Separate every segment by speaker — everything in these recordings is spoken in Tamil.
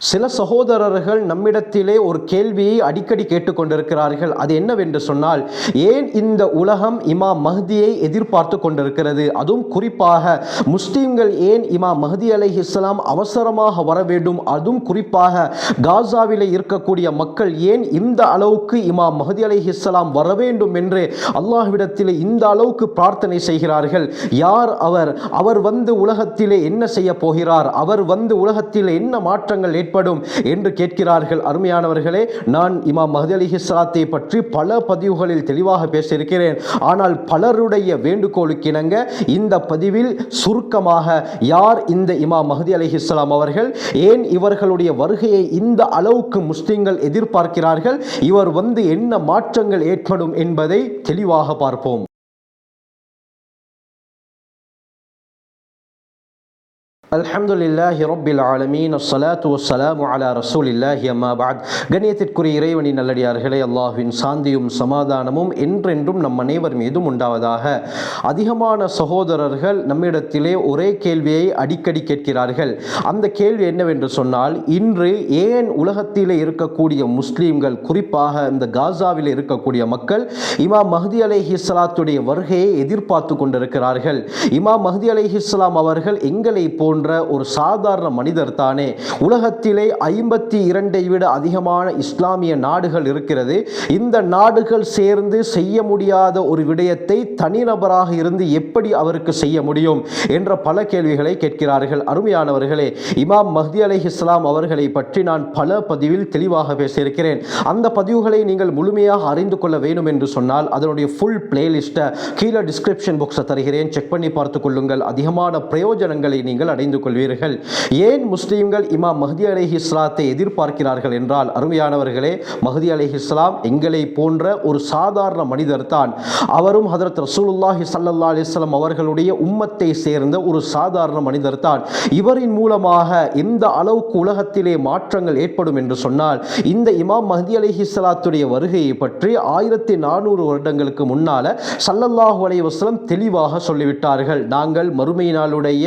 Speaker 1: சில சகோதரர்கள் நம்மிடத்திலே ஒரு கேள்வியை அடிக்கடி கேட்டுக்கொண்டிருக்கிறார்கள். அது என்னவென்று சொன்னால் ஏன் இந்த உலகம் இமா மஹதியை எதிர்பார்த்து கொண்டிருக்கிறது? அதுவும் குறிப்பாக முஸ்லீம்கள் ஏன் இமா மஹதி அலை இஸ்லாம் அவசரமாக வர வேண்டும்? அதுவும் குறிப்பாக காசாவிலே இருக்கக்கூடிய மக்கள் ஏன் இந்த அளவுக்கு இமா மஹதி அலை இஸ்லாம் வர வேண்டும் என்று அல்லாஹ்விடத்திலே இந்த அளவுக்கு பிரார்த்தனை செய்கிறார்கள்? யார் அவர்? அவர் வந்து உலகத்திலே என்ன செய்ய போகிறார்? அவர் வந்து உலகத்தில் என்ன மாற்றங்கள் ஏற்படும் என்று கேட்கிறார்கள். அருமையானவர்களே நான் இமாம் மஹதி அலி இஸ்லாத்தை பற்றி பல பதிவுகளில் தெளிவாக பேசியிருக்கிறேன். ஆனால் பலருடைய வேண்டுகோளுக்கு இணங்க இந்த பதிவில் சுருக்கமாக யார் இந்த இமாம் மஹதி அலி இஸ்லாம் அவர்கள் ஏன் இவர்களுடைய வருகையை இந்த அளவுக்கு முஸ்லிம்கள் எதிர்பார்க்கிறார்கள் இவர் வந்து என்ன மாற்றங்கள் ஏற்படும் என்பதை தெளிவாக பார்ப்போம். அல்ஹம்துலில்லாஹி ரப்பில் ஆலமீன். அஸ்ஸலாத்து வஸ்ஸலாமு அலா ரசூலில்லாஹி அம்மா பாத் கண்ணியத்திற்குரிய இறைவனின் நல்லடியார்களே அல்லாஹ்வின் சாந்தியும் சமாதானமும் என்றென்றும் நம் அனைவர் மீதும் உண்டாவதாக. அதிகமான சகோதரர்கள் நம்மிடத்திலே ஒரே கேள்வியை அடிக்கடி கேட்கிறார்கள். அந்த கேள்வி என்னவென்று சொன்னால் இன்று ஏன் உலகத்திலே இருக்கக்கூடிய முஸ்லீம்கள் குறிப்பாக இந்த காசாவில் இருக்கக்கூடிய மக்கள் இமாம் மஹதி அலைஹி ஸலாத்துடைய வருகையை எதிர்பார்த்து கொண்டிருக்கிறார்கள். இமாம் மஹதி அலைஹி ஸலாம் அவர்கள் எங்களை போன்ற ஒரு சாதாரண மனிதர் தானே. உலகத்திலே ஐம்பத்தி இரண்டை விட அதிகமான இஸ்லாமிய நாடுகள் இருக்கிறது. இந்த நாடுகள் சேர்ந்து செய்ய முடியாத ஒரு விடயத்தை தனிநபராக இருந்து எப்படி அவருக்கு செய்ய முடியும் என்ற பல கேள்விகளை கேட்கிறார்கள். அருமையானவர்களே இமாம் மஹ்தி அலை இஸ்லாம் அவர்களை பற்றி நான் பல பதிவில் தெளிவாக பேசியிருக்கிறேன். அந்த பதிவுகளை நீங்கள் முழுமையாக அறிந்து கொள்ள வேண்டும் என்று சொன்னால் அதனுடைய ஃபுல் பிளேலிஸ்ட்டை கீழே டிஸ்கிரிப்ஷன் பாக்ஸை தருகிறேன். செக் பண்ணி பார்த்து கொள்ளுங்கள். அதிகமான பிரயோஜனங்களை நீங்கள் அறிந்து கொள்வீர்கள். ஏன் முஸ்லீம்கள் இமாம் மஹதி அலை இஸ்லாத்தை எதிர்பார்க்கிறார்கள் என்றால் அருமையானவர்களே மஹதி அலை இஸ்லாம் எங்களை போன்ற ஒரு சாதாரண மனிதர் தான் அவரும் ஹதரத் ரசூலுல்லாஹி சல்லா அலிஸ்லாம் அவர்களுடைய உம்மத்தை சேர்ந்த ஒரு சாதாரண மனிதர் தான் இவரின் மூலமாக எந்த அளவுக்கு உலகத்திலே மாற்றங்கள் ஏற்படும் என்று சொன்னால் இந்த இமாம் மஹதி அலை இஸ்லாத்துடைய வருகையை பற்றி ஆயிரத்தி நானூறு வருடங்களுக்கு முன்னால் சல்லல்லாஹு அலைஹி தெளிவாக சொல்லிவிட்டார்கள். நாங்கள் மறுமை நாளுடைய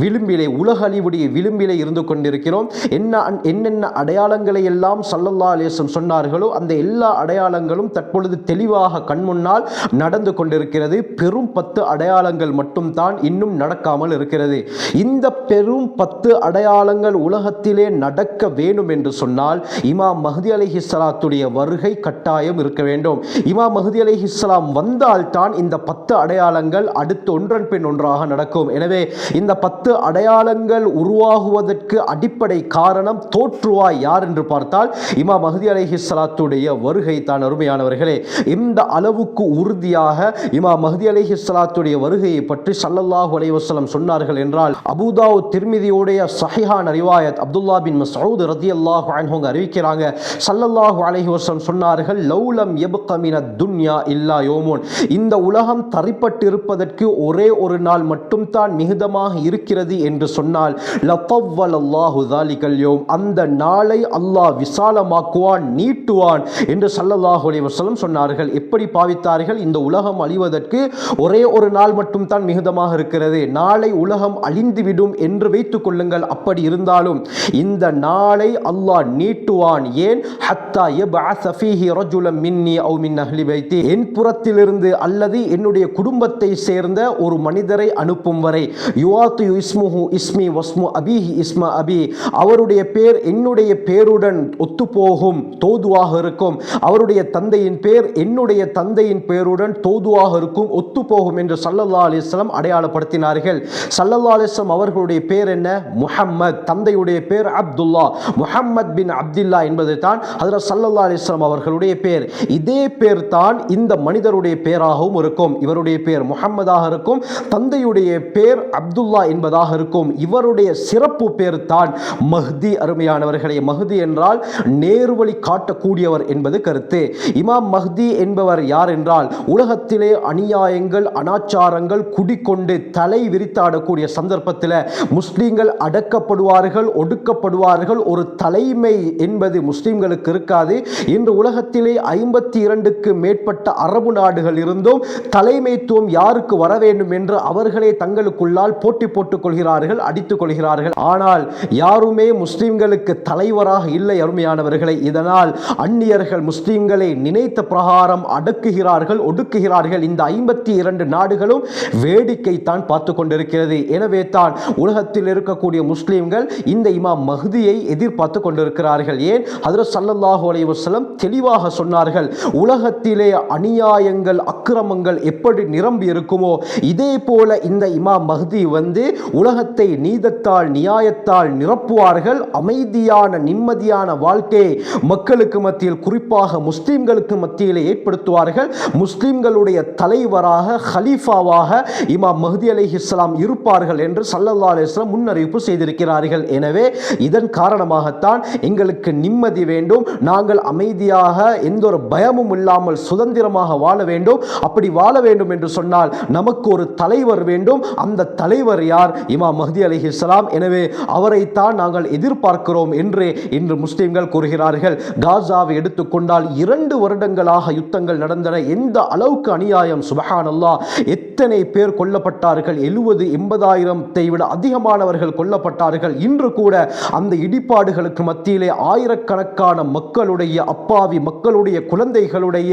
Speaker 1: விளிம்பிலே உலக அழிவுடைய விளிம்பிலே இருந்து கொண்டிருக்கிறோம். என்ன என்னென்ன அடையாளங்களை எல்லாம் சல்லல்லா அலேசம் சொன்னார்களோ அந்த எல்லா அடையாளங்களும் தற்பொழுது தெளிவாக கண் முன்னால் நடந்து கொண்டிருக்கிறது. பெரும் பத்து அடையாளங்கள் மட்டும்தான் இன்னும் நடக்காமல் இருக்கிறது. இந்த பெரும் பத்து அடையாளங்கள் உலகத்திலே நடக்க வேண்டும் என்று சொன்னால் இமாம் மஹதி அலைஹி ஸலாத்துடைய வருகை கட்டாயம் இருக்க வேண்டும். இமாம் மஹதி அலைஹி ஸலாம் வந்தால் தான் இந்த பத்து அடையாளங்கள் அடுத்து ஒன்றன் பின் ஒன்றாக நடக்கும். எனவே இந்த பத்து அடையாளங்கள் உருவாகுவதற்கு அடிப்படை காரணம் தோற்றுவாய் யார் என்று பார்த்தால் இமா மஹதி அலைஹி சலாத்துடைய வருகை தான் அருமையானவர்களே இந்த அளவுக்கு உறுதியாக இமா மஹதி அலஹி சலாத்துடைய வருகையை பற்றி சல்லல்லாஹு அலைவசலம் சொன்னார்கள் என்றால் அபுதாவு திருமிதியுடைய சஹிஹான் அறிவாயத் அப்துல்லா பின் மஸ்ஊத் ரதியல்லாஹு அவங்க அறிவிக்கிறாங்க. சல்லல்லாஹு அலஹி வசலம் சொன்னார்கள் லௌலம் யப்க துன்யா இல்லா யோமோன். இந்த உலகம் தரிப்பட்டு இருப்பதற்கு ஒரே ஒரு நாள் மட்டும் தான் மிகுதமாக இருக்கிறது என்று என்று சொன்னால் லத்தவ்வல் அல்லாஹு தாலிகல் யோம். அந்த நாளை அல்லாஹ் விசாலமாக்குவான் நீட்டுவான் என்று சல்லல்லாஹு அலைஹி வஸல்லம் சொன்னார்கள். எப்படி பாவித்தார்கள்? இந்த உலகம் அழிவதற்கு ஒரே ஒரு நாள் மட்டும் தான் மிகுதமாக இருக்கிறது. நாளை உலகம் அழிந்துவிடும் என்று வைத்துக் கொள்ளுங்கள். அப்படி இருந்தாலும் இந்த நாளை அல்லாஹ் நீட்டுவான். ஏன்? ஹத்தா எப் அசஃபீஹி ரஜுலம் மின்னி அவு மின் அஹ்லி பைத்தி. என் புறத்திலிருந்து அல்லது என்னுடைய குடும்பத்தை சேர்ந்த ஒரு மனிதரை அனுப்பும் வரை யுவாத்து இஸ்முஹு இஸ்மி வஸ்மு அபிஹி இஸ்ம அபி அவருடைய பேர் என்னுடைய பேருடன் ஒத்துப்போகும் தோதுவாக இருக்கும். அவருடைய தந்தையின் பேர் என்னுடைய தந்தையின் பேருடன் தோதுவாக இருக்கும் ஒத்துப்போகும் என்று சல்லல்லா அலிஸ்லாம் அடையாளப்படுத்தினார்கள். சல்லல்லா அலிஸ்லாம் அவர்களுடைய பேர் என்ன? முஹம்மத். தந்தையுடைய பேர் அப்துல்லா. முஹம்மத் பின் அப்துல்லா என்பது தான் ஹதரத் சல்லல்லா அலிஸ்லாம் அவர்களுடைய பேர். இதே பேர் தான் இந்த மனிதருடைய பேராகவும் இருக்கும். இவருடைய பேர் முகம்மதாக இருக்கும். தந்தையுடைய பேர் அப்துல்லா என்பதாக இருக்கும். இவருடைய சிறப்பு பேர் தான் மஹ்தி அருமையானவர்களே. மஹ்தி என்றால் நேர்வழி காட்டக்கூடியவர் என்பது கருத்து. இமாம் மஹ்தி என்பவர் யார் என்றால் உலகத்திலே அநியாயங்கள் அனாச்சாரங்கள் குடிக்கொண்டு தலை விரித்தாடக்கூடிய சந்தர்ப்பத்தில் முஸ்லீம்கள் அடக்கப்படுவார்கள் ஒடுக்கப்படுவார்கள். ஒரு தலைமை என்பது முஸ்லீம்களுக்கு உங்களுக்கு இருக்காது. இன்று உலகத்திலே ஐம்பத்தி இரண்டுக்கு மேற்பட்ட அரபு நாடுகள் இருந்தும் தலைமைத்துவம் யாருக்கு வர வேண்டும் என்று அவர்களே தங்களுக்குள்ளால் போட்டி போட்டுக் கொள்கிறார்கள் அடித்துக் கொள்கிறார்கள். ஆனால் யாருமே முஸ்லிம்களுக்கு தலைவராக இல்லை அருமையானவர்களை. இதனால் அந்நியர்கள் முஸ்லிம்களை நினைத்த பிரகாரம் அடக்குகிறார்கள் ஒடுக்குகிறார்கள். இந்த ஐம்பத்தி இரண்டு நாடுகளும் வேடிக்கை தான் பார்த்து கொண்டிருக்கிறது. எனவே தான் உலகத்தில் இருக்கக்கூடிய முஸ்லிம்கள் இந்த இமாம் மஹ்தியை எதிர்பார்த்து கொண்டிருக்கிறார்கள். ஏன்? அதில் ஸல்லல்லாஹு சல்லல்லாஹு அலைவசலம் தெளிவாக சொன்னார்கள் உலகத்திலே அநியாயங்கள் அக்கிரமங்கள் எப்படி நிரம்பி இருக்குமோ இதே போல இந்த இமாம் மஹ்தி வந்து உலகத்தை நீதத்தால் நியாயத்தால் நிரப்புவார்கள். அமைதியான நிம்மதியான வாழ்க்கையை மக்களுக்கு மத்தியில் குறிப்பாக முஸ்லீம்களுக்கு மத்தியில் ஏற்படுத்துவார்கள். முஸ்லீம்களுடைய தலைவராக ஹலீஃபாவாக இமாம் மஹ்தி இஸ்லாம் இருப்பார்கள் என்று சல்லல்லா அலிஸ்லாம் முன்னறிவிப்பு செய்திருக்கிறார்கள். எனவே இதன் காரணமாகத்தான் எங்களுக்கு நிம்மதி வேண்டும் நாங்கள் அமைதியாக எந்த ஒரு பயமும் இல்லாமல் சுதந்திரமாக வாழ வேண்டும். அப்படி வாழ வேண்டும் என்று சொன்னால் நமக்கு ஒரு தலைவர் வேண்டும். அந்த தலைவர் யார்? இமாம் மஹ்தி இஸ்லாம் எனவே அவரைத்தான் நாங்கள் எதிர்பார்க்கிறோம் என்று இன்று முஸ்லிம்கள் கூறுகிறார்கள். காசாவை எடுத்துக்கொண்டால் இரண்டு வருடங்களாக யுத்தங்கள் நடந்தன. எந்த அளவுக்கு அநியாயம்? சுபஹான் அல்லாஹ் எத்தனை பேர் கொல்லப்பட்டார்கள்? எழுபது எண்பதாயிரத்தை விட அதிகமானவர்கள் கொல்லப்பட்டார்கள். இன்று கூட அந்த இடிபாடுகளுக்கு மத்தியிலே ஆயிரக்கணக்கான மக்களுடைய அப்பாவி மக்களுடைய குழந்தைகளுடைய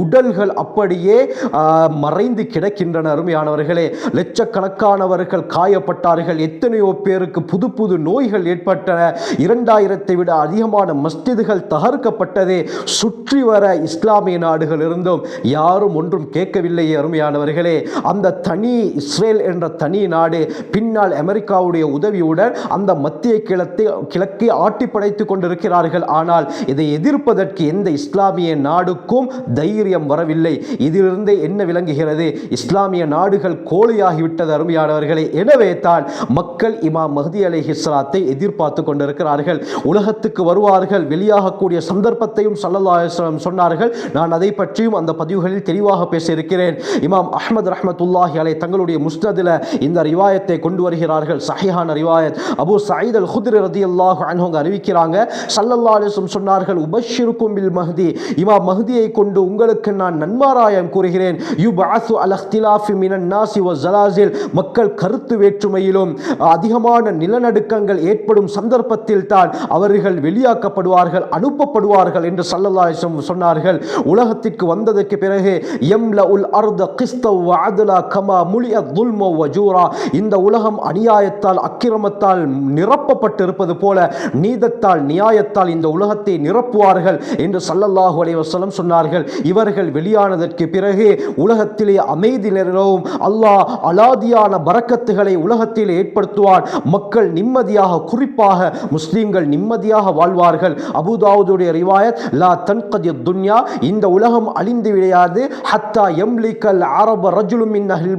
Speaker 1: உடல்கள் அப்படியே மறைந்து கிடக்கின்றன. அருமையானவர்களே லட்சக்கணக்கானவர்கள் காயப்பட்டார்கள். எத்தனையோ பேருக்கு புது புது நோய்கள் ஏற்பட்டன. இரண்டாயிரத்தை விட அதிகமான மஸ்ஜிதுகள் தகர்க்கப்பட்டதே சுற்றி வர இஸ்லாமிய நாடுகள் இருந்தும் யாரும் ஒன்றும் கேட்கவில்லையே. அருமையானவர்களே அந்த தனி இஸ்ரேல் என்ற தனி நாடு பின்னால் அமெரிக்காவுடைய உதவியுடன் அந்த மத்திய கிழத்தை கிழக்கை ஆட்டி படைத்துக் கொண்டிருக்கிறார்கள். ஆனால் இதை எதிர்ப்பதற்கு எந்த இஸ்லாமிய நாடுக்கும் தைரியம் வரவில்லை. இதிலிருந்து என்ன விளங்குகிறது? இஸ்லாமிய நாடுகள் கோழியாகிவிட்டது அருமையானவர்களே. எனவே தான் மக்கள் இமாம் மஹதி அலை அலைஹிஸ்ஸலாத்தை எதிர்பார்த்து கொண்டிருக்கிறார்கள். உலகத்துக்கு வருவார்கள். வெளியாகக்கூடிய சந்தர்ப்பத்தையும் சல்லல்லாஹு சொன்னார்கள். நான் அதை பற்றியும் அந்த பதிவுகளில் தெளிவாக பேசியிருக்கிறேன். இமாம் அஹமது ரஹமத்துல்லாஹி அலை தங்களுடைய முஸ்னதில் இந்த ரிவாயத்தை கொண்டு வருகிறார்கள். சஹிஹான ரிவாயத். அபு சயீத் அல் ஹுதிர் ரதி அல்லாஹ் அவங்க அறிவிக்கிறாங்க சல்லல்லா அலைஹி சொன்னார்கள் உபஷிருக்கும் பில் மஹதி. இமா மஹதியை கொண்டு உங்களுக்கு நான் நன்மாராயம் கூறுகிறேன். யுபஅஸு அல் இக்திலாஃபி மினன் நாசி வ ஜலாசில். மக்கள் கருத்து வேற்றுமையிலும் அதிகமான நிலநடுக்கங்கள் ஏற்படும் சந்தர்ப்பத்தில் தான் அவர்கள் வெளியாக்கப்படுவார்கள் அனுப்பப்படுவார்கள் என்று சல்லல்லாஹு சொன்னார்கள். உலகத்திற்கு வந்ததற்கு பிறகு எம்ல உல் அர்த கிஸ்தவ் அதுலா கமா முலிய துல்மோ வஜூரா இந்த உலகம் அநியாயத்தால் அக்கிரமத்தால் நிரப்பப்பட்டிருப்பது போல நீதத்தால் நியாயத்தால் இந்த உலகத்தை நிரப்புவார்கள் என்று சல்லல்லாஹு அலைவசலம் சொன்னார்கள். இவர்கள் வெளியானதற்கு பிறகு உலகத்திலே அமைதி நிலவும். அல்லாஹ் அலாதியான பறக்கத்துகளை உலகத்தில் ஏற்படுத்துவார் மக்கள் நிம்மதியாக குறிப்பாக முஸ்லீம்கள் நிம்மதியாக வாழ்வார்கள். அபுதாவுடைய ரிவாயத் லா தன்கதி துன்யா இந்த உலகம் அழிந்து விடையாது ஹத்தா எம்லிக்கல் அரப ரஜுலும்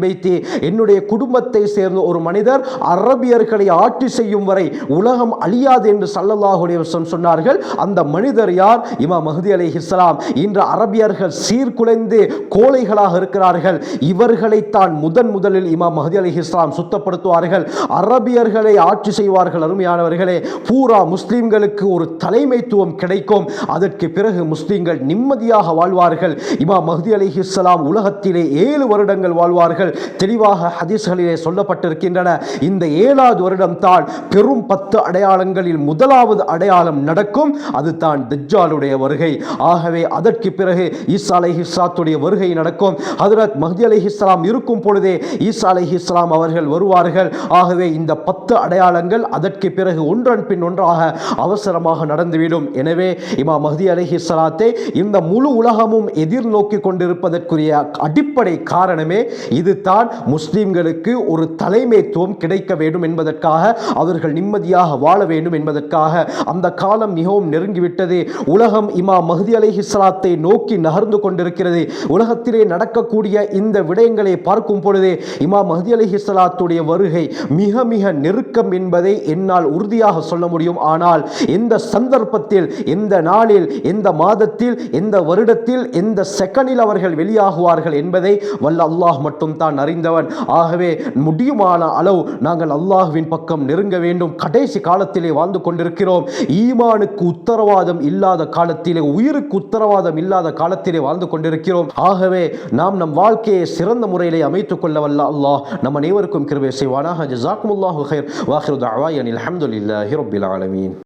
Speaker 1: பைத்தி. என்னுடைய குடும்பத்தை சேர்ந்த ஒரு மனிதர் அரபியர்களை ஆட்சி செய்யும் வரை உலகம் அழியாது என்று சல்லல்லாஹுடைய சொன்னார்கள். அந்த மனிதர் யார்? இமா மஹதி அலைஹிஸ்ஸலாம் இன்று அரபியர்கள் சீர்குலைந்து கோழைகளாக இருக்கிறார்கள். இவர்களைத்தான் முதன் முதலில் இமா மஹதி இஸ்லாம் சுத்தப்படுத்துவார்கள். அரபியர்களை ஆட்சி செய்வார்கள் அருமையானவர்களே. பூரா முஸ்லீம்களுக்கு ஒரு தலைமைத்துவம் கிடைக்கும். அதற்கு பிறகு முஸ்லிம்கள் நிம்மதியாக வாழ்வார்கள். இமா மஹதி அலி இஸ்லாம் உலகத்திலே ஏழு வருடங்கள் வாழ்வார்கள். தெளிவாக ஹதீஸ்களிலே சொல்லப்பட்டிருக்கின்றன. இந்த ஏழாவது வருடம் தான் பெரும் பத்து அடையாளங்களில் முதலாவது அடையாளம் நடக்கும். அதுதான் தஜ்ஜாலுடைய வருகை. ஆகவே அதற்கு பிறகு ஈசா அலை ஹிஸ்லாத்துடைய வருகை நடக்கும். ஹதரத் மஹதி அலைஹிஸ்ஸலாம் இருக்கும் பொழுதே ஈசா அலை இஸ்லாம் அவர்கள் வருவார்கள். ஆகவே இந்த பத்து அடையாளங்கள் அதற்கு பிறகு ஒன்றன் பின் ஒன்றாக அவசரமாக நடந்துவிடும். எனவே இமா மஹதி அலைஹிஸ்ஸலாத்தை இந்த முழு உலகமும் எதிர்நோக்கி கொண்டிருப்பதற்குரிய அடிப்படை காரணமே இதுதான். முஸ்லிம்களுக்கு ஒரு தலைமைத்துவம் கிடைக்க வேண்டும் என்பதற்காக அவர்கள் நிம்மதியாக வாழ வேண்டும் என்பதற்காக அந்த காலம் மிகவும் நெருங்கி நெருங்கிவிட்டது உலகம் இமா மஹதி அலை இஸ்லாத்தை நோக்கி நகர்ந்து கொண்டிருக்கிறது. உலகத்திலே நடக்கக்கூடிய இந்த விடயங்களை பார்க்கும் பொழுது இமா மஹதி அலை இஸ்லாத்துடைய வருகை மிக மிக நெருக்கம் என்பதை என்னால் உறுதியாக சொல்ல முடியும். ஆனால் எந்த சந்தர்ப்பத்தில் எந்த நாளில் எந்த மாதத்தில் எந்த வருடத்தில் எந்த செகண்டில் அவர்கள் வெளியாகுவார்கள் என்பதை வல்ல அல்லாஹ் அல்லாஹ் மட்டும் தான் அறிந்தவன். ஆகவே முடியுமான அளவு நாங்கள் அல்லாஹுவின் பக்கம் நெருங்க வேண்டும். கடைசி காலத்திலே வாழ்ந்து கொண்டிருக்கிறோம். ஈமானுக்கு உத்தரவாதம் இல்லாத காலத்திலே உயிருக்கு உத்தரவாதம் இல்லாத காலத்திலே வாழ்ந்து கொண்டிருக்கிறோம். ஆகவே நாம் நம் வாழ்க்கையை சிறந்த முறையிலே அமைத்துக் கொள்ள வல்ல அல்லாஹ். நம் அனைவருக்கும் கிருபை செய்வானாக. ஜசாக்குமுல்லாஹு ஹைர் வாஹிரு தஅவாயன். அல்ஹம்துலில்லாஹி ரப்பில் ஆலமீன்.